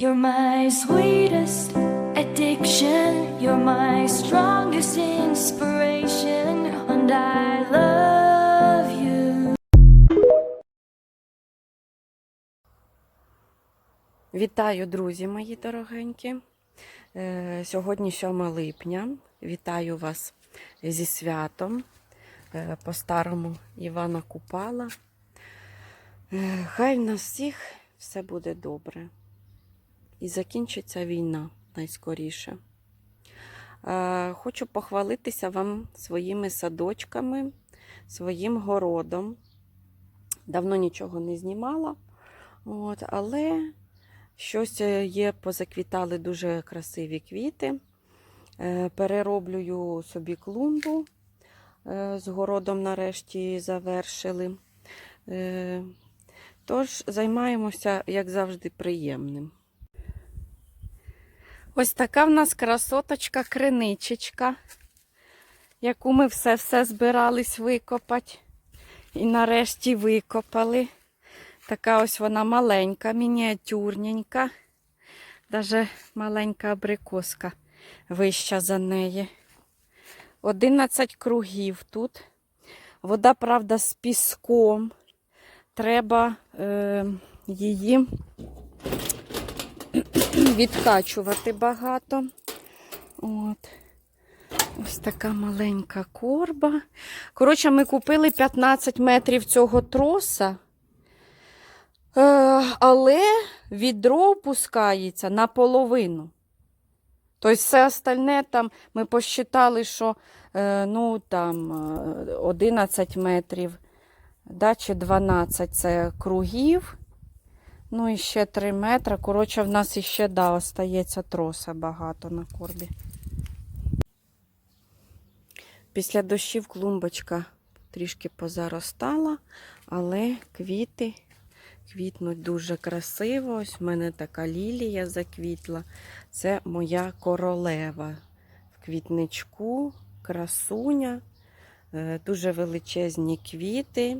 You're my sweetest addiction. You're my strongest inspiration. And I love you. Вітаю, друзі мої дорогенькі. Е, Сьогодні 7 липня. Вітаю вас зі святом е, по старому Івана Купала. Е, Хай в нас всіх все буде добре. І закінчиться війна найскоріше. Е, Хочу похвалитися вам своїми садочками, своїм городом. Давно нічого не знімала, от, але Щось е, є, позаквітали дуже красиві квіти. Е, Перероблюю собі клумбу. З городом нарешті завершили. Тож займаємося, як завжди, приємним. Ось така в нас красоточка криничечка, яку ми все-все збирались викопати. І нарешті викопали. Така ось вона маленька, мініатюрненька. Даже маленька абрикоска вища за неї. 11 кругів тут. Вода, правда, з піском. Треба е, її відкачувати багато. От. Ось така маленька корба. Коротше, ми купили 15 метрів цього троса. Е, але відро опускається наполовину. Тобто все остальне там ми посчитали, що е, ну, там, е, 11 метрів, да, чи 12 це кругів. Ну і ще 3 метри. Коротше, в нас іще да, остається троса багато на корбі. Після дощів клумбочка трішки позаростала, але квіти квітнуть дуже красиво. Ось в мене така лілія заквітла. Це моя королева в квітничку, красуня, е, дуже величезні квіти.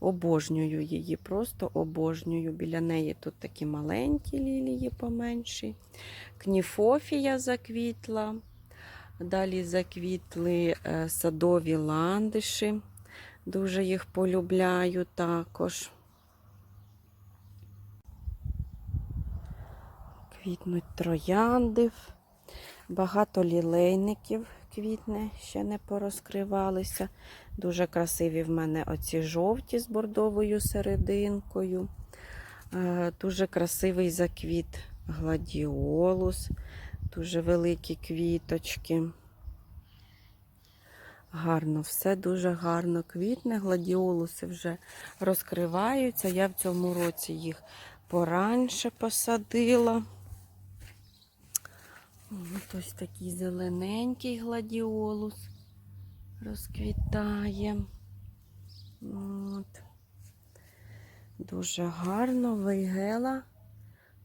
Обожнюю її, просто обожнюю. Біля неї тут такі маленькі лілії поменші. Кніфофія заквітла. Далі заквітли е, садові ландиші. Дуже їх полюбляю також. Квітнуть трояндив, багато лілейників квітне, ще не порозкривалися. Дуже красиві в мене оці жовті з бордовою серединкою. Е, Дуже красивий заквіт гладіолус, дуже великі квіточки. Гарно, все дуже гарно квітне. Гладіолуси вже розкриваються. Я в цьому році їх поранше посадила. От ось такий зелененький гладіолус розквітає. От. Дуже гарно вейгела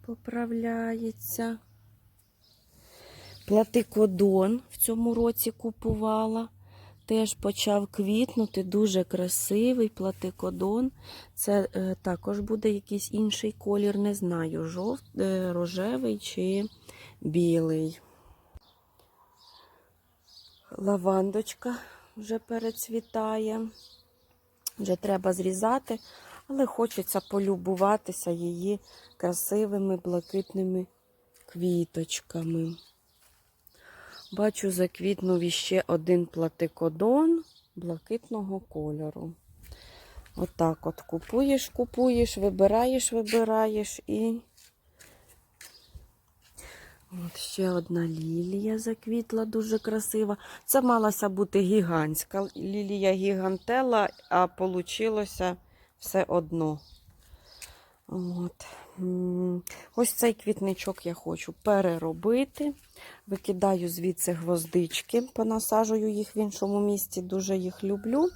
поправляється. Платикодон в цьому році купувала. Теж почав квітнути, дуже красивий платикодон. Це е, також буде якийсь інший колір, не знаю, жовт, е, рожевий чи білий. Лавандочка вже перецвітає. Вже треба зрізати, але хочеться полюбуватися її красивими блакитними квіточками. Бачу, заквітнув іще один платикодон блакитного кольору. Отак от купуєш, купуєш, вибираєш, вибираєш і. От ще одна лілія заквітла, дуже красива. Це малася бути гігантська лілія гігантела, а получилося все одно. От. Ось цей квітничок я хочу переробити. Викидаю звідси гвоздички, понасажую їх в іншому місці, дуже їх люблю.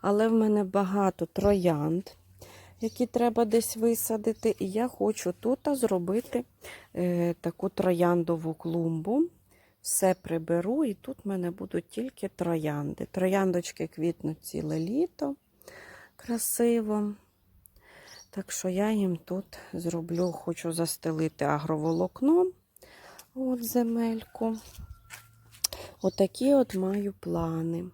Але в мене багато троянд, які треба десь висадити. І я хочу тут зробити е, таку трояндову клумбу. Все приберу, і тут в мене будуть тільки троянди. Трояндочки квітнуть ціле літо красиво. Так що я їм тут зроблю, хочу застелити агроволокном от земельку. Отакі от маю плани.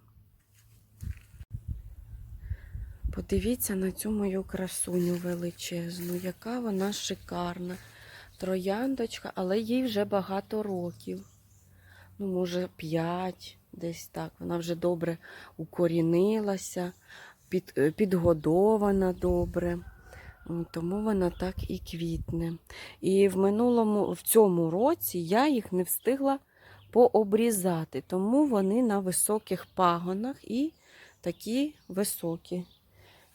Подивіться на цю мою красуню величезну, яка вона шикарна. Трояндочка, але їй вже багато років. Ну, може, п'ять, десь так. Вона вже добре укорінилася, під, е, підгодована добре. Тому вона так і квітне. І в минулому, в цьому році я їх не встигла пообрізати, тому вони на високих пагонах і такі високі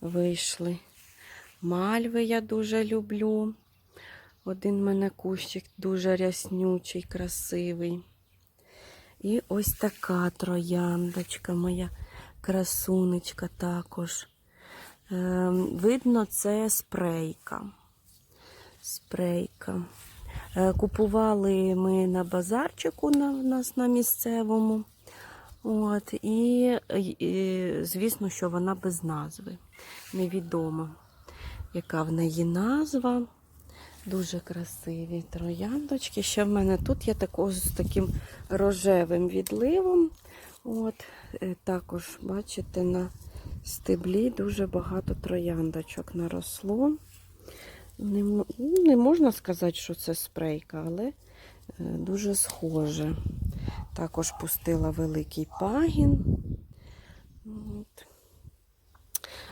вийшли. Мальви я дуже люблю. Один мене кущик дуже ряснючий, красивий. І ось така трояндочка, моя красунечка також. Е, видно, це спрейка. Спрейка. Е, купували ми на базарчику на, в нас на місцевому. От, і, і, звісно, що вона без назви. Невідомо, яка в неї назва. Дуже красиві трояндочки. Ще в мене тут є також з таким рожевим відливом. От, е, також, бачите, на стеблі дуже багато трояндочок наросло. Не, не можна сказати, що це спрейка, але е, дуже схоже. Також пустила великий пагін. От.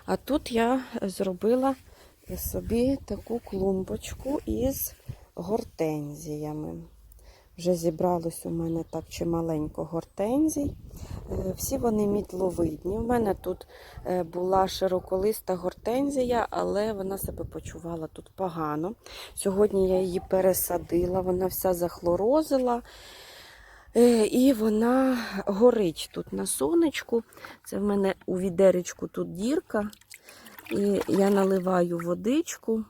А тут я зробила собі таку клумбочку із гортензіями. Вже зібралось у мене так чималенько гортензій. Е, Всі вони мітловидні. У мене тут е, була широколиста гортензія, але вона себе почувала тут погано. Сьогодні я її пересадила, вона вся захлорозила. Е, І вона горить тут на сонечку. Це в мене у відеречку тут дірка. І я наливаю водичку,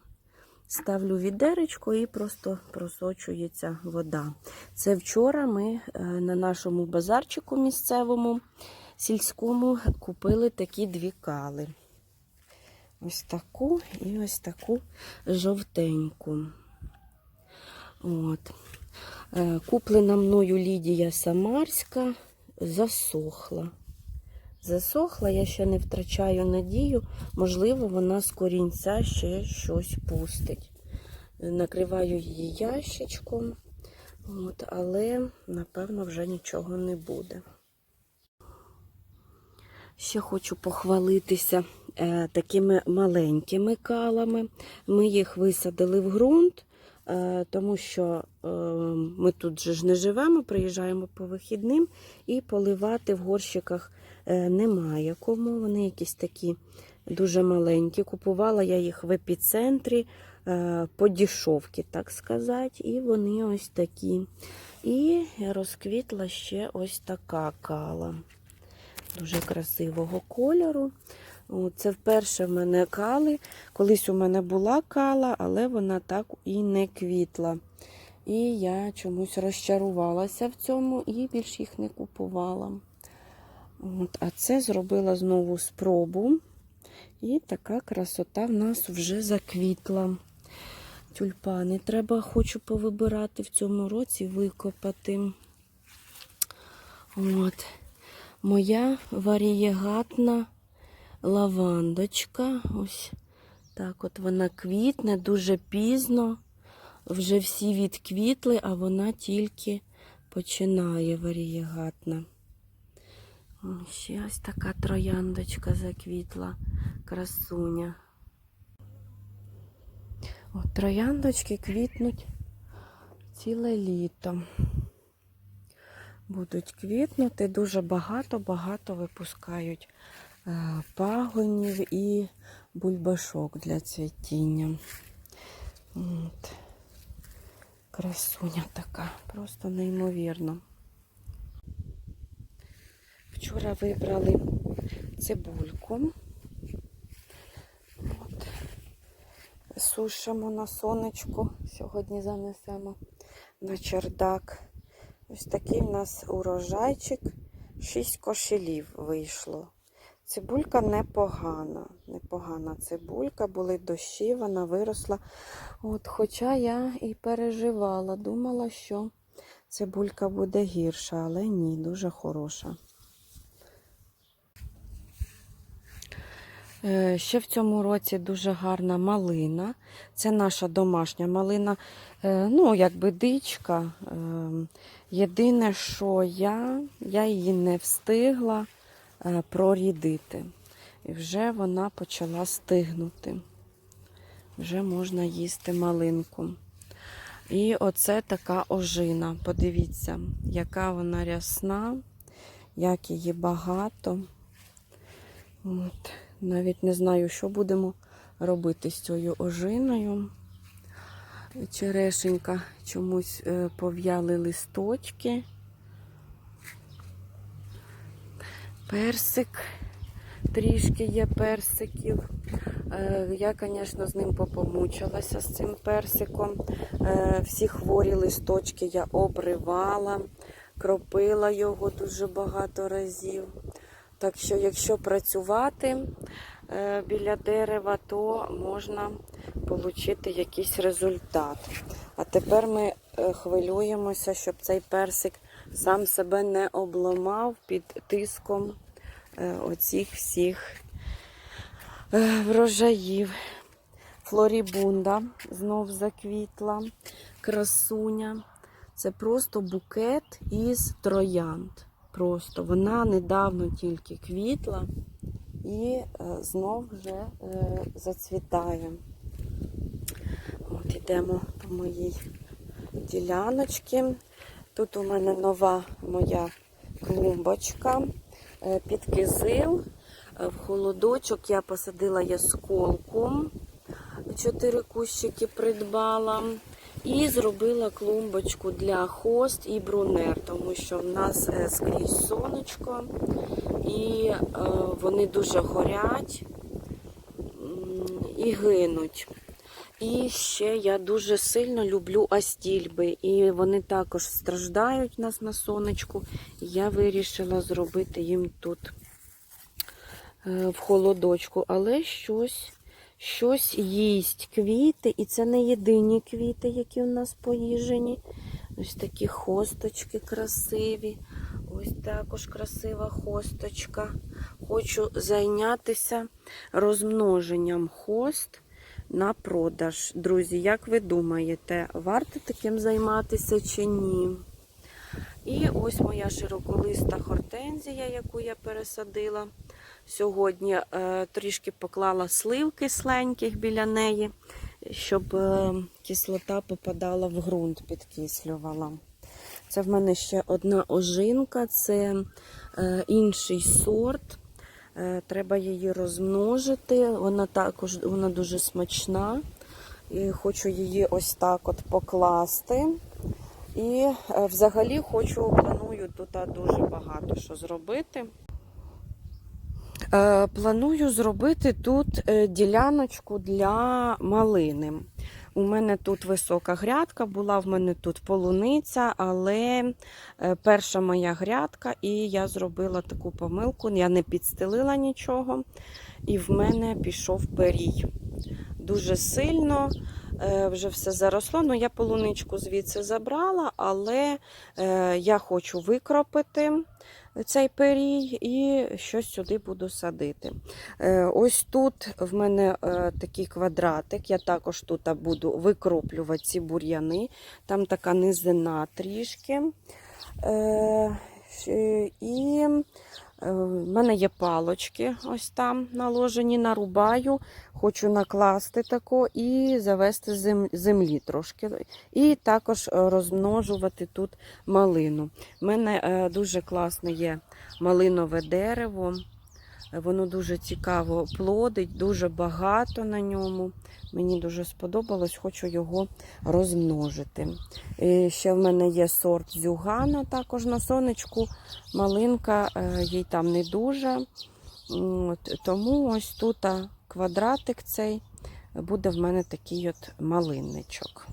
ставлю відеречко і просто просочується вода. Це вчора ми е, на нашому базарчику місцевому сільському купили такі дві кали. Ось таку і ось таку жовтеньку. От. Е, Куплена мною Лідія Самарська засохла. Засохла, я ще не втрачаю надію. Можливо, вона з корінця ще щось пустить. Накриваю її ящичком, от, але, напевно, вже нічого не буде. Ще хочу похвалитися е, такими маленькими калами. Ми їх висадили в ґрунт, тому що е, ми тут же ж не живемо, приїжджаємо по вихідним і поливати в горщиках е, немає кому. Вони якісь такі дуже маленькі. Купувала я їх в епіцентрі е, по дішовки, так сказати. І вони ось такі. І розквітла ще ось така кала. Дуже красивого кольору. Це вперше в мене кали. Колись у мене була кала, але вона так і не квітла. І я чомусь розчарувалася в цьому і більш їх не купувала. От, а це зробила знову спробу. І така красота в нас вже заквітла. Тюльпани треба, хочу повибирати в цьому році, викопати. От. Моя варієгатна лавандочка. Ось так от вона квітне дуже пізно. Вже всі відквітли, а вона тільки починає варієгатна. Ще ось така трояндочка заквітла, красуня. От трояндочки квітнуть ціле літо. Будуть квітнути, дуже багато-багато випускають пагонів і бульбашок для цвітіння. От. Красуня така, просто неймовірно. Вчора вибрали цибульку. От. Сушимо на сонечку. Сьогодні занесемо на чердак. Ось такий в нас урожайчик. Шість кошелів вийшло. Цибулька непогана. Непогана цибулька, були дощі, вона виросла. От, хоча я і переживала, думала, що цибулька буде гірша, але ні, дуже хороша. Е, Ще в цьому році дуже гарна малина. Це наша домашня малина, е, ну, якби дичка. Е, Єдине, що я, я її не встигла прорідити. І вже вона почала стигнути. Вже можна їсти малинку. І оце така ожина. Подивіться, яка вона рясна, як її багато. От. Навіть не знаю, що будемо робити з цією ожиною. Черешенька чомусь е, пов'яли листочки. Персик, трішки є персиків. Е, Я, звісно, з ним попомучилася з цим персиком. Е, Всі хворі листочки я обривала, кропила його дуже багато разів. Так що, якщо працювати е, біля дерева, то можна отримати якийсь результат. А тепер ми хвилюємося, щоб цей персик сам себе не обламав під тиском оцих всіх е, врожаїв. Флорібунда знов заквітла, красуня. Це просто букет із троянд. Просто вона недавно тільки квітла і е, знов вже е, зацвітає. От ідемо по моїй діляночці. Тут у мене нова моя клумбочка е, під кизил. Е, В холодочок я посадила ясколку. Чотири кущики придбала. І зробила клумбочку для хост і брунер, тому що в нас е, скрізь сонечко і е, вони дуже горять і гинуть. І ще я дуже сильно люблю астільби, і вони також страждають у нас на сонечку. Я вирішила зробити їм тут е, в холодочку, але щось щось їсть квіти, і це не єдині квіти, які у нас поїжені. Ось такі хосточки красиві. Ось також красива хосточка. Хочу зайнятися розмноженням хост на продаж. Друзі, як ви думаєте, варто таким займатися чи ні? І ось моя широколиста хортензія, яку я пересадила. Сьогодні е, трішки поклала слив кисленьких біля неї, щоб е, кислота попадала в ґрунт, підкислювала. Це в мене ще одна ожинка, це е, інший сорт. Е, треба її розмножити. Вона також вона дуже смачна. І хочу її ось так от покласти. І е, взагалі хочу, планую тут дуже багато що зробити. Е, Планую зробити тут діляночку для малини. У мене тут висока грядка, була в мене тут полуниця, але е, перша моя грядка, і я зробила таку помилку, я не підстелила нічого, і в мене пішов перій. Дуже сильно е, вже все заросло. Ну, я полуничку звідси забрала, але е, я хочу викропити цей перій і щось сюди буду садити. Е, Ось тут в мене е, такий квадратик. Я також тут буду викроплювати ці бур'яни. Там така низина трішки. Е, І е, в мене є палочки, ось там наложені, нарубаю. Хочу накласти тако і завести землі трошки. І також е, розмножувати тут малину. У мене е, дуже класне є малинове дерево. Е, Воно дуже цікаво плодить, дуже багато на ньому. Мені дуже сподобалось, хочу його розмножити. І ще в мене є сорт зюгана також на сонечку. Малинка, е, їй там не дуже. От, тому ось тут квадратик цей буде в мене такий от малинничок.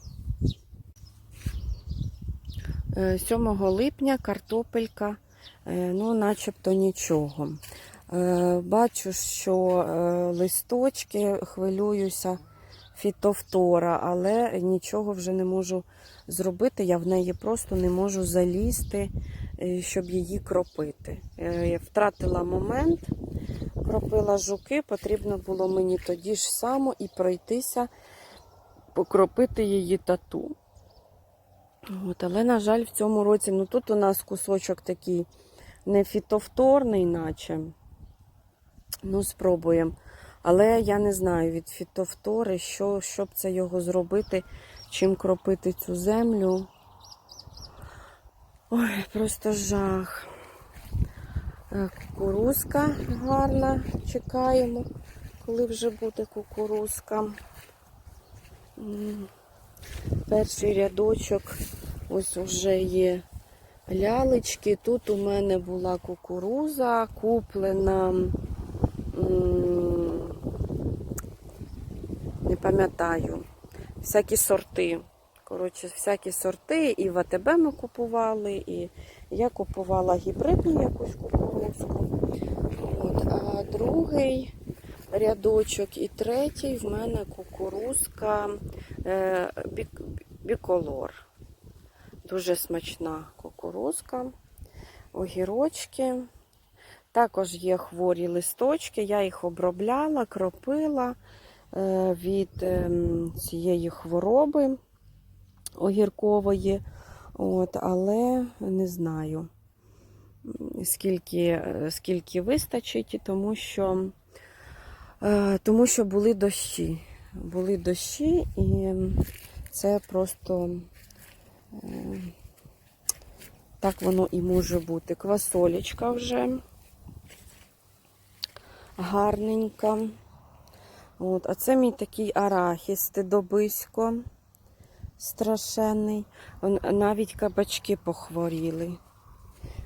Е, 7 липня картопелька, е, ну, начебто нічого. Е, Бачу, що е, листочки хвилююся фітофтора, але нічого вже не можу зробити. Я в неї просто не можу залізти, е, щоб її кропити. Я втратила момент, кропила жуки, потрібно було мені тоді ж само і пройтися, покропити її тату. От, але, на жаль, в цьому році, ну тут у нас кусочок такий не фітовторний, наче. Ну, спробуємо. Але я не знаю від фітовтори, що, щоб це його зробити, чим кропити цю землю. Ой, просто жах. Е, Кукурузка гарна. Чекаємо, коли вже буде кукурузка. Перший рядочок, ось вже є лялечки. Тут у мене була кукуруза, куплена, не пам'ятаю, всякі сорти. Коротше, всякі сорти, і в АТБ ми купували, і я купувала гібридну якусь кукурузку. От, а другий рядочок і третій в мене кукурузка е, бік, біколор. Дуже смачна кукурузка, огірочки. Також є хворі листочки, я їх обробляла, кропила е, від ем, цієї хвороби огіркової. От, але не знаю, скільки, е, скільки вистачить, тому що, е, тому що були дощі. Були дощі, і це просто так воно і може бути. Квасолечка вже гарненька. От, а це мій такий арахіс, тидобисько страшенний. Навіть кабачки похворіли.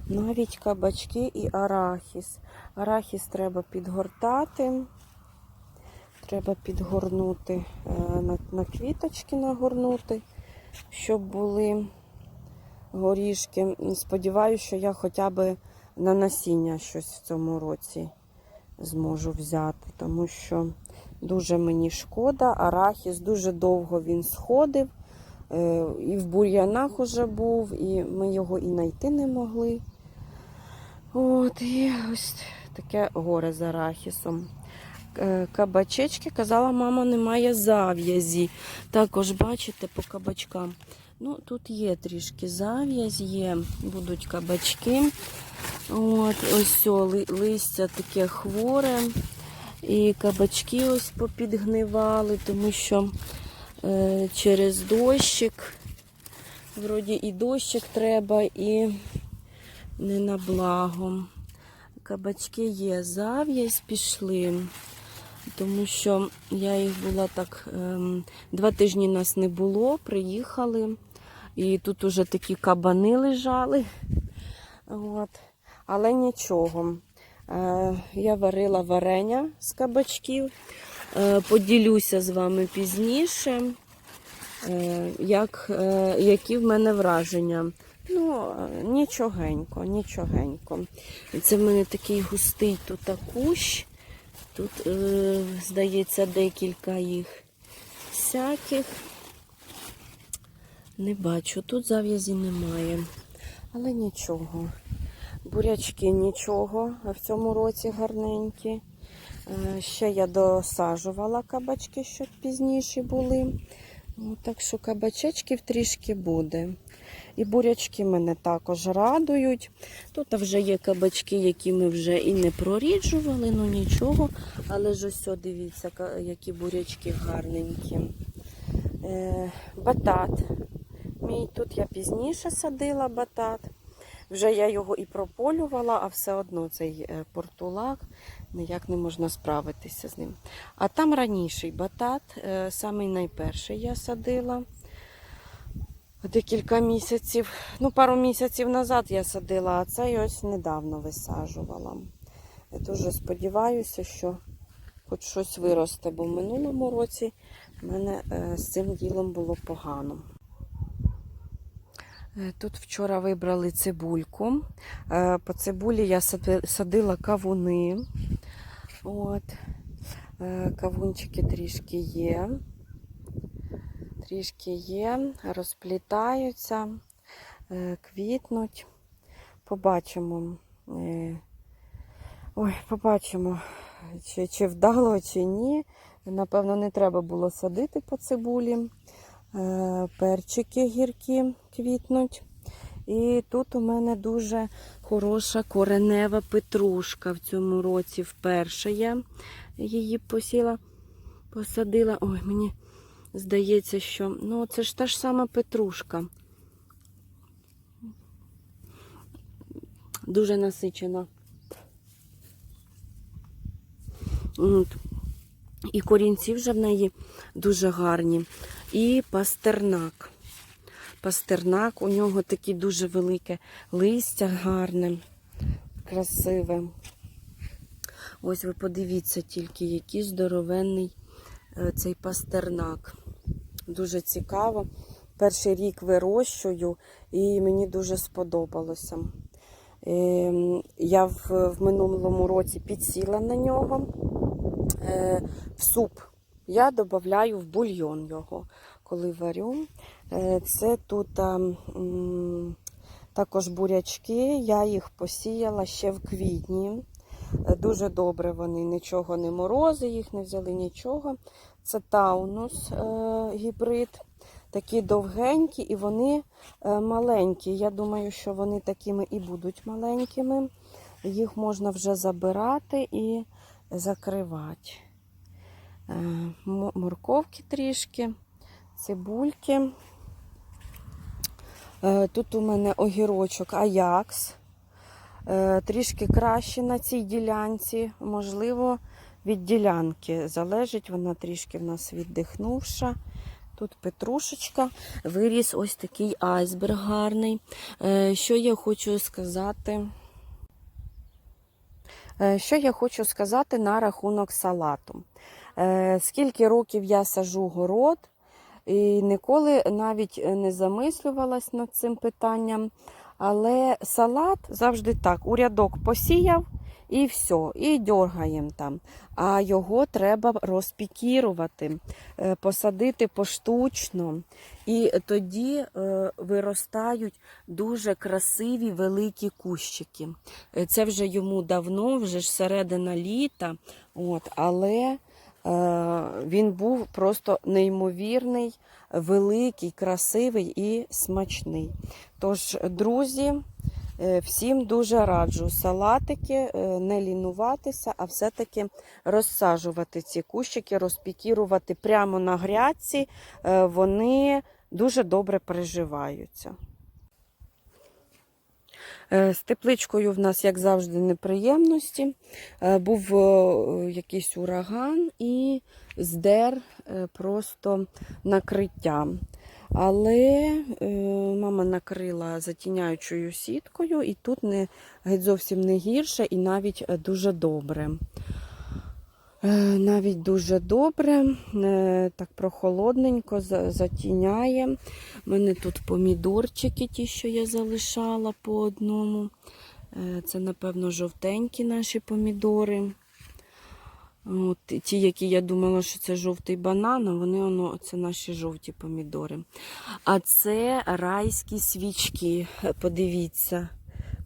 Навіть кабачки і арахіс. Арахіс треба підгортати. Треба підгорнути, е, на, квіточки нагорнути, щоб були горішки. Сподіваюся, що я хоча б на насіння щось в цьому році зможу взяти, тому що дуже мені шкода. Арахіс дуже довго він сходив. Е, І в бур'янах уже був, і ми його і знайти не могли. От, і ось таке горе з арахісом. Е, Кабачечки, казала, мама, немає зав'язі. Також бачите по кабачкам. Ну, тут є трішки зав'язь, є, будуть кабачки. От, ось о, листя таке хворе. І кабачки ось попідгнивали, тому що е, через дощик. Вроді і дощик треба, і не на благо. Кабачки є, зав'язь пішли, тому що я їх була так, ем, два тижні нас не було, приїхали. І тут уже такі кабани лежали. От. Але нічого. Е, я варила варення з кабачків. Е, поділюся з вами пізніше, е, як, які в мене враження. Ну, нічогенько, нічогенько. Це в мене такий густий тут кущ. Тут, здається, декілька їх всяких. Не бачу, тут зав'язі немає. Але нічого. Бурячки нічого, в цьому році гарненькі. Е, Ще я досаджувала кабачки, щоб пізніші були. Ну, Так що кабачечків трішки буде. І бурячки мене також радують. Тут вже є кабачки, які ми вже і не проріджували, ну нічого. Але ж ось, дивіться, які бурячки гарненькі. Е, батат. Мій тут я пізніше садила батат. Вже я його і прополювала, а все одно цей е, портулак ніяк не можна справитися з ним. А там раніший батат, е, самий найперший я садила декілька місяців. Ну, пару місяців назад я садила, а цей ось недавно висаджувала. Я дуже сподіваюся, що хоч щось виросте, бо в минулому році в мене е, з цим ділом було погано. Е, Тут вчора вибрали цибульку. Е, По цибулі я садила кавуни. От. Е, Кавунчики трішки є. Трішки є, розплітаються, квітнуть. Побачимо. Ой, побачимо, чи, чи вдало, чи ні. Напевно, не треба було садити по цибулі. Е, Перчики гіркі квітнуть. І тут у мене дуже хороша коренева петрушка в цьому році вперше я її посіла, посадила. Ой, мені здається, що ну, це ж та ж сама петрушка. Дуже насичена. І корінці вже в неї дуже гарні. І пастернак. Пастернак, у нього таке дуже велике листя гарне, красиве. Ось ви подивіться тільки, який здоровенний е, цей пастернак. Дуже цікаво. Перший рік вирощую і мені дуже сподобалося. Ем, Я в, минулому році підсіла на нього е, в суп. Я додаю в бульйон його, коли варю. Е, Це тут також бурячки. Я їх посіяла ще в квітні. Е, Дуже добре вони, нічого не морози, їх не взяли нічого. Це таунус е, гібрид. Такі довгенькі і вони маленькі. Я думаю, що вони такими і будуть маленькими. Їх можна вже забирати і закривати. Е, мо- Морковки трішки, цибульки. Е, Тут у мене огірочок Аякс. Е, Трішки краще на цій ділянці. Можливо, від ділянки залежить, вона трішки в нас віддихнувша. Тут петрушечка, виріс ось такий айсберг гарний. Що я хочу сказати? Що я хочу сказати на рахунок салату? Е, Скільки років я сажу город, і ніколи навіть не замислювалась над цим питанням. Але салат завжди так: у рядок посіяв і все, і дергаємо там. А його треба розпікірувати, е, посадити поштучно. І тоді е, виростають дуже красиві великі кущики. Це вже йому давно, вже ж середина літа. От, але він був просто неймовірний, великий, красивий і смачний. Тож, друзі, е, всім дуже раджу салатики, е, не лінуватися, а все-таки розсаджувати ці кущики, розпікірувати прямо на грядці. Е, Вони дуже добре переживаються. Е, З тепличкою в нас, як завжди, неприємності. Е, Був е, якийсь ураган і здер просто накриття. Але мама накрила затіняючою сіткою, і тут не, геть зовсім не гірше, і навіть дуже добре. Е, Навіть дуже добре, е, так прохолодненько затіняє. У мене тут помідорчики, ті, що я залишала по одному. Е, Це, напевно, жовтенькі наші помідори. От, ті, які я думала, що це жовтий банан, вони воно, це наші жовті помідори. А це райські свічки. Подивіться.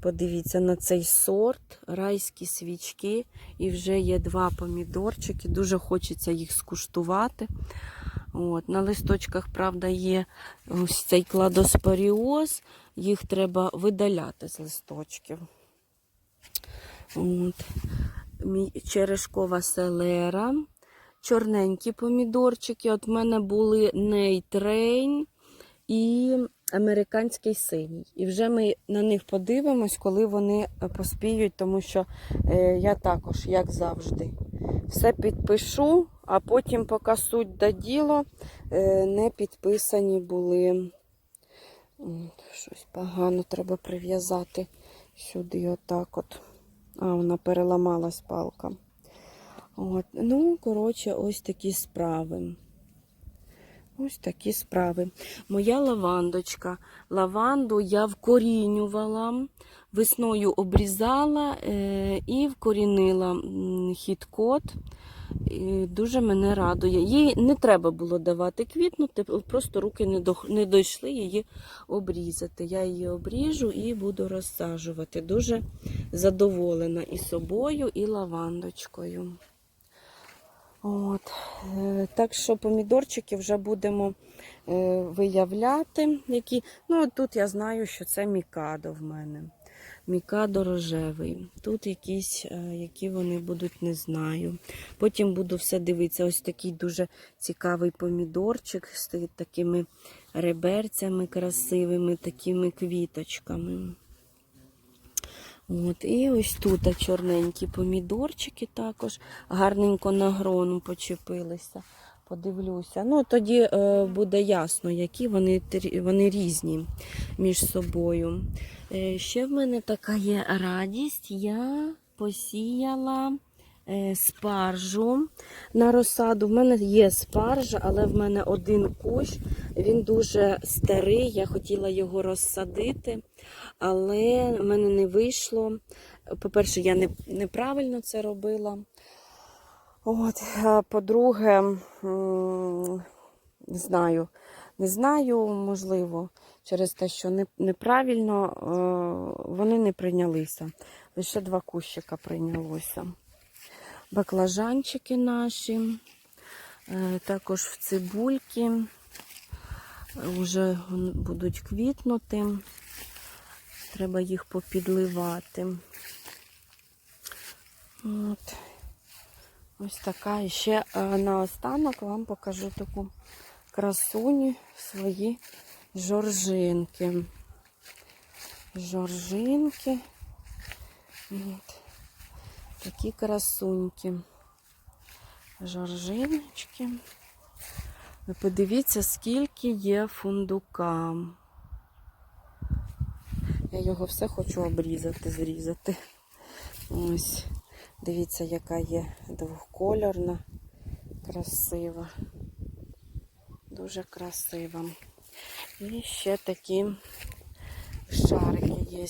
Подивіться на цей сорт, райські свічки. І вже є два помідорчики. Дуже хочеться їх скуштувати. От, на листочках, правда, є ось цей кладоспоріоз. Їх треба видаляти з листочків. От. Черешкова селера. Чорненькі помідорчики. От в мене були нейтрейн і американський синій. І вже ми на них подивимось, коли вони поспіють, тому що е, я також, як завжди, все підпишу, а потім, поки суть до діло, е, не підписані були. Щось погано треба прив'язати сюди, отак от. А, вона переламалась палка. От. Ну, коротше, ось такі справи. Ось такі справи. Моя лавандочка. Лаванду я вкорінювала, весною обрізала е, і вкорінила хіт-кот. Дуже мене радує. Їй не треба було давати квітнути, просто руки не дійшли її обрізати. Я її обріжу і буду розсаджувати. Дуже задоволена і собою, і лавандочкою. От. е, Так що помідорчики вже будемо е, виявляти. Які... Ну, тут я знаю, що це мікадо в мене. Мікадо рожевий. Тут якісь, е, які вони будуть, не знаю. Потім буду все дивитися. Ось такий дуже цікавий помідорчик з такими реберцями красивими, такими квіточками. От, і ось тут чорненькі помідорчики також гарненько на грону почепилися. Подивлюся. Ну, тоді е, буде ясно, які вони, вони різні між собою. Е, ще в мене така є радість. Я посіяла спаржу на розсаду. В мене є спаржа, але в мене один кущ. Він дуже старий. Я хотіла його розсадити, але в мене не вийшло. По-перше, я не, неправильно це робила. От, по-друге, не знаю, не знаю, можливо, через те, що неправильно е, вони не прийнялися. Лише два кущика прийнялося. Баклажанчики наші, е, також в цибульки вже будуть квітнути. Треба їх попідливати. От. Ось така. І ще е, наостанок вам покажу таку красуню свої жоржинки. Жоржинки. От. Такі красуньки. Жоржиночки. Ви подивіться, скільки є фундука. Я його все хочу обрізати, зрізати. Ось. Дивіться, яка є двохкольорна, красива. Дуже красива. І ще такі шарики є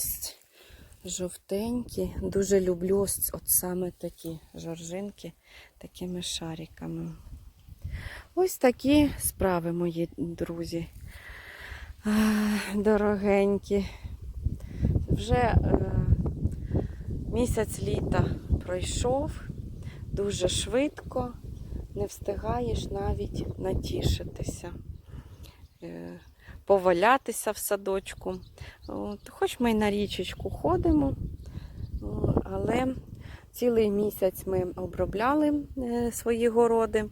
жовтенькі. Дуже люблю от саме такі жоржинки такими шариками. Ось такі справи, мої друзі. Дорогенькі. Вже е, місяць літа пройшов дуже швидко, не встигаєш навіть натішитися, е, повалятися в садочку. От, хоч ми й на річечку ходимо, але цілий місяць ми обробляли е, свої городи,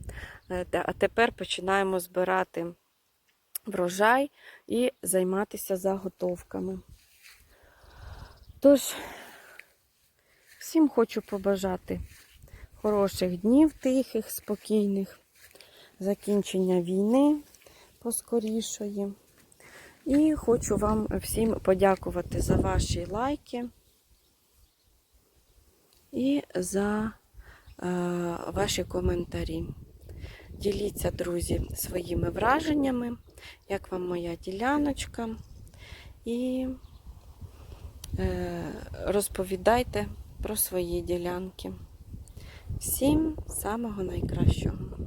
е, а тепер починаємо збирати врожай і займатися заготовками. Тож, всім хочу побажати хороших днів, тихих, спокійних, закінчення війни поскорішої. І хочу вам всім подякувати за ваші лайки і за е, ваші коментарі. Діліться, друзі, своїми враженнями, як вам моя діляночка. І е, розповідайте про свої ділянки. Всім самого найкращого!